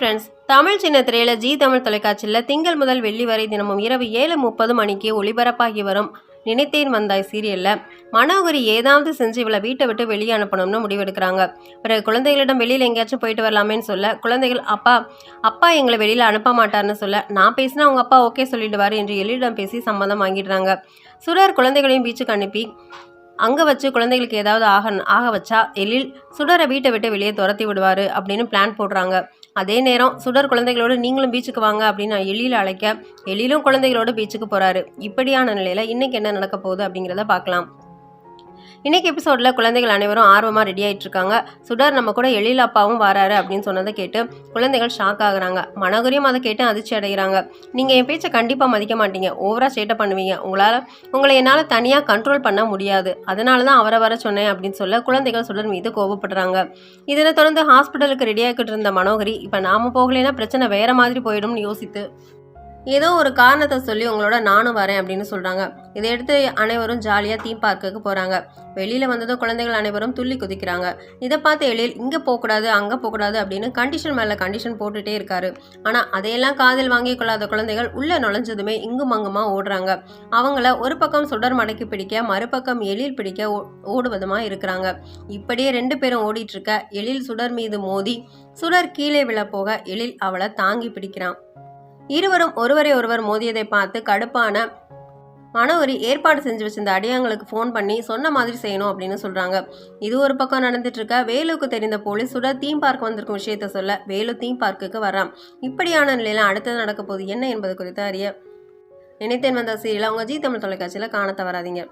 Friends Tamil சின்ன திரையில G Tamil தொலைக்காட்சியில் திங்கள் முதல் வெள்ளி வரை தினமும் இரவு ஏழு முப்பது மணிக்கு ஒளிபரப்பாகி வரும் நினைத்தேன் வந்தாய் சீரியல்ல. மனோகரி ஏதாவது செஞ்சு இவளை வீட்டை விட்டு வெளியே அனுப்பணும்னு முடிவெடுக்கிறாங்க. பிறகு குழந்தைகளிடம் வெளியில் எங்கேயாச்சும் போயிட்டு வரலாமேன்னு சொல்ல குழந்தைகள் அப்பா அப்பா எங்களை வெளியில் அனுப்ப மாட்டார்னு சொல்ல நான் பேசினா அவங்க அப்பா ஓகே சொல்லிடுவார் என்று எழிலிடம் பேசி சம்மதம் வாங்கிடுறாங்க. சுடர் குழந்தைகளையும் பீச்சுக்கு அனுப்பி அங்கே வச்சு குழந்தைகளுக்கு ஏதாவது ஆக ஆக வச்சா எழில் சுடரை வீட்டை விட்டு வெளியே துரத்தி விடுவார் அப்படின்னு பிளான் போடுறாங்க. அதே நேரம் சுடர் குழந்தைகளோடு நீங்களும் பீச்சுக்கு வாங்க அப்படின்னு நான் எழில் அழைக்க எழிலும் குழந்தைகளோடு பீச்சுக்கு போகிறாரு இப்படியான நிலையில் இன்றைக்கி என்ன நடக்க போகுது அப்படிங்கிறத பார்க்கலாம். இன்னைக்கு எபிசோடில் குழந்தைகள் அனைவரும் ஆர்வமாக ரெடி ஆகிட்டு இருக்காங்க சுடர் நம்ம கூட எழில் அப்பாவும் வராரு அப்படின்னு சொன்னதை கேட்டு குழந்தைகள் ஷாக் ஆகுறாங்க. மனோகரியும் அதை கேட்டு அதிர்ச்சி அடைகிறாங்க. நீங்கள் என் பேச்சை கண்டிப்பாக மதிக்க மாட்டீங்க. ஓவராக சேட்டை பண்ணுவீங்க. உங்களால் உங்களை என்னால் தனியாக கண்ட்ரோல் பண்ண முடியாது. அதனால தான் அவரை வர சொன்னேன் அப்படின்னு சொல்ல குழந்தைகள் சுடர் மீது கோபப்படுறாங்க. இதனை தொடர்ந்து ஹாஸ்பிட்டலுக்கு ரெடியாகிட்டு இருந்த மனோகரி இப்போ நாம போகலைன்னா பிரச்சனை வேற மாதிரி போயிடும்னு யோசித்து ஏதோ ஒரு காரணத்தை சொல்லி உங்களோட நானும் வரேன் அப்படின்னு சொல்கிறாங்க இதை எடுத்து அனைவரும் ஜாலியாக தீம் பார்க்குக்கு போகிறாங்க வெளியில் வந்ததும் குழந்தைகள் அனைவரும் துள்ளி குதிக்கிறாங்க. இதை பார்த்து எழில் இங்கே போகக்கூடாது அங்கே போகக்கூடாது அப்படின்னு கண்டிஷன் மேலே கண்டிஷன் போட்டுகிட்டே இருக்காரு. ஆனால் அதையெல்லாம் காதில் வாங்கி கொள்ளாத குழந்தைகள் உள்ளே நுழைஞ்சதுமே இங்கும் அங்குமா ஓடுறாங்க. அவங்கள ஒரு பக்கம் சுடர் மடக்கி பிடிக்க மறுபக்கம் எழில் பிடிக்க ஓ- ஓடுவதுமா இருக்கிறாங்க. இப்படியே ரெண்டு பேரும் ஓடிட்டு இருக்க எழில் சுடர் மீது மோதி சுடர் கீழே விழ போக எழில் அவளை தாங்கி பிடிக்கிறான். இருவரும் ஒருவரை ஒருவர் மோதியதை பார்த்து கடுப்பான மனோரி ஏற்பாடு செஞ்சு வச்சிருந்த அடியாங்களுக்கு ஃபோன் பண்ணி சொன்ன மாதிரி செய்யணும் அப்படின்னு சொல்கிறாங்க இது ஒரு பக்கம் நடந்துட்டு இருக்க வேலுவுக்கு தெரிந்த போலீஸோட தீம் பார்க் வந்திருக்கும் விஷயத்த சொல்ல வேலு தீம் பார்க்குக்கு வரான். இப்படியான நிலையில அடுத்தது நடக்க போகுது என்ன என்பது குறித்து அறிய நினைத்தேன் வந்த சீரியலை. அவங்க ஜி தமிழ் தொலைக்காட்சியில் காண தவறாதீங்க.